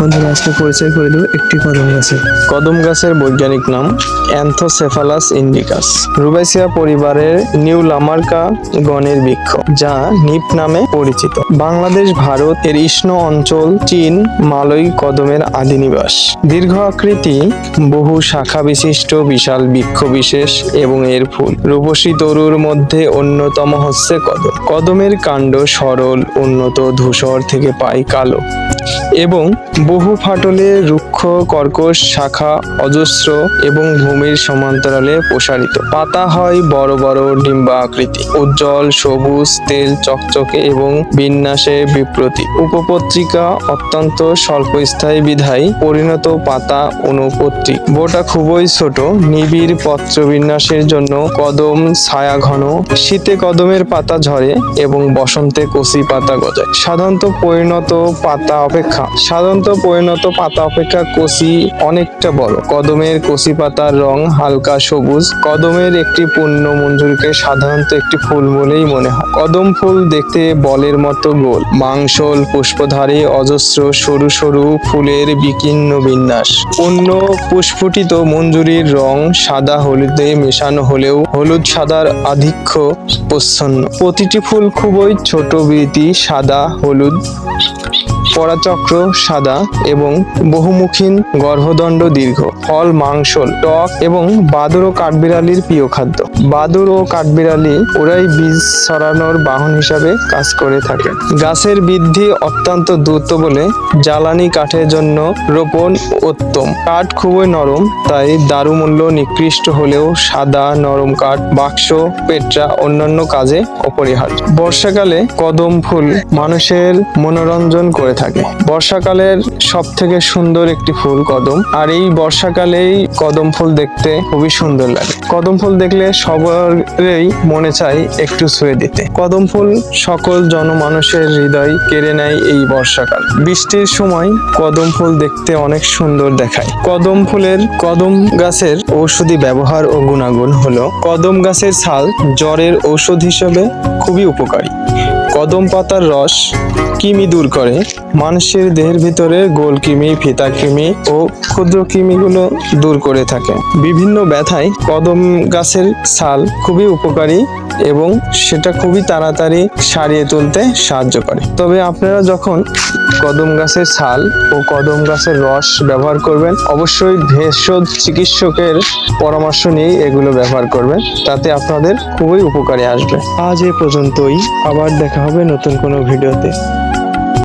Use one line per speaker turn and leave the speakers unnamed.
বন্ধুরা, আজকে পরিচয় করে দেবো একটি কদম গাছের।
কদম গাছের বৈজ্ঞানিক নাম অ্যান্থোসেফালাস ইন্ডিকাস রুবাইসিয়া পরিবারের নিউ লামার্কা গণের বৃক্ষ, যা নিপ নামে পরিচিত। বাংলাদেশ, ভারত এর ইষ্ণ অঞ্চল, চীন, মালয় কদমের আদি নিবাস দীর্ঘ আকৃতি, বহু শাখা বিশিষ্ট, বিশাল বৃক্ষ বিশেষ এবং এর ফুল। রূপসী তরুর মধ্যে অন্যতম হচ্ছে কদম। কদমের কাণ্ড সরল, উন্নত, ধূসর থেকে পাই কালো এবং বহু ফাটলে রুক্ষ, কর্কশ, শাখা, অজস্র এবং ভূমির সমান্তরালে প্রসারিত। পাতা হয় বড় বড় ডিম্বা আকৃতি উজ্জ্বল, সবুজ, তেল চকচকে এবং বিন্যাসে বিপ্রতি উপপত্রিকা অত্যন্ত স্বল্পস্থায়ী বিধায় পরিণত পাতা অনুপত্রিক। বোটা খুবই ছোট, নিবিড় পত্র বিন্যাসের জন্য কদম ছায়া ঘন। শীতে কদমের পাতা ঝরে এবং বসন্তে কচি পাতা গজায়। সাধারণত পরিণত পাতা অপেক্ষা। সাধারণত পরিণত পাতা অপেক্ষা কচি অনেকটা বড়। কদমের কচি পাতার রং হালকা সবুজ। কদমের একটি পূর্ণ মঞ্জুরকে সাধারণত একটি ফুল বলেই মনে হয়। কদম ফুল দেখতে বলের মতো গোল। মাংসল, পুষ্পধারী, অজস্র, সরু সরু ফুলের বিকীর্ণ বিন্যাস। অন্য পুষ্পটিত মঞ্জুরির রং সাদা হলুদে মেশানো হলেও হলুদ সাদার আধিক্য প্রচ্ছন্ন। প্রতিটি ফুল খুবই ছোট বৃতি সাদা, হলুদ। পরাচক্র সাদা এবং বহুমুখীন গর্ভদণ্ড দীর্ঘ, ফল মাংসল টক এবং বাদুর ও কাঠবিড়ালির প্রিয় খাদ্য। বাদুর ও কাঠবিড়ালি ওরাই বীজ ছড়ানোর বাহন হিসাবে কাজ করে থাকে। গাছের বৃদ্ধি অত্যন্ত দ্রুত বলে জ্বালানি কাঠের জন্য রোপণ উত্তম। কাঠ খুবই নরম, তাই দারুমূল্য নিকৃষ্ট হলেও সাদা, নরম কাঠ, বাক্স, পেট্রা অন্যান্য কাজে অপরিহার্য। বর্ষাকালে কদম ফুল মানুষের মনোরঞ্জন করে থাকে বর্ষাকালের সব থেকে সুন্দর একটি ফুল কদম। আর এই বর্ষাকালেই কদম ফুল দেখতে খুবই সুন্দর লাগে। কদম ফুল দেখলে সবারই মনে চায় একটু ছুঁয়ে দিতে। কদম ফুল সকল জনমানুষের হৃদয় কেড়ে নেয় এই বর্ষাকাল। বৃষ্টির সময় কদম ফুল দেখতে অনেক সুন্দর দেখায়। কদম ফুলের কদম গাছের ঔষধি ব্যবহার ও গুণাগুণ হলো, কদম গাছের ছাল জ্বরের ঔষধ হিসেবে খুবই উপকারী। কদম পাতার রস কৃমি দূর করে। মানুষের দেহের ভিতরে গোল কৃমি, ফিতা কৃমি ও ক্ষুদ্র কৃমিগুলো দূর করে থাকে। বিভিন্ন ব্যথায় কদম গাছের ছাল খুবই উপকারী। এবং সেটা খুবই তাড়াতাড়ি সারিয়ে তুলতে সাহায্য করে। তবে আপনারা যখন কদম গাছের ছাল ও কদম গাছের রস ব্যবহার করবেন, অবশ্যই ভেষজ চিকিৎসকের পরামর্শ নিয়ে এগুলো ব্যবহার করবেন। তাতে আপনাদের খুবই উপকারে আসবে। আজ এ পর্যন্তই। আবার দেখা হবে নতুন কোনো ভিডিওতে।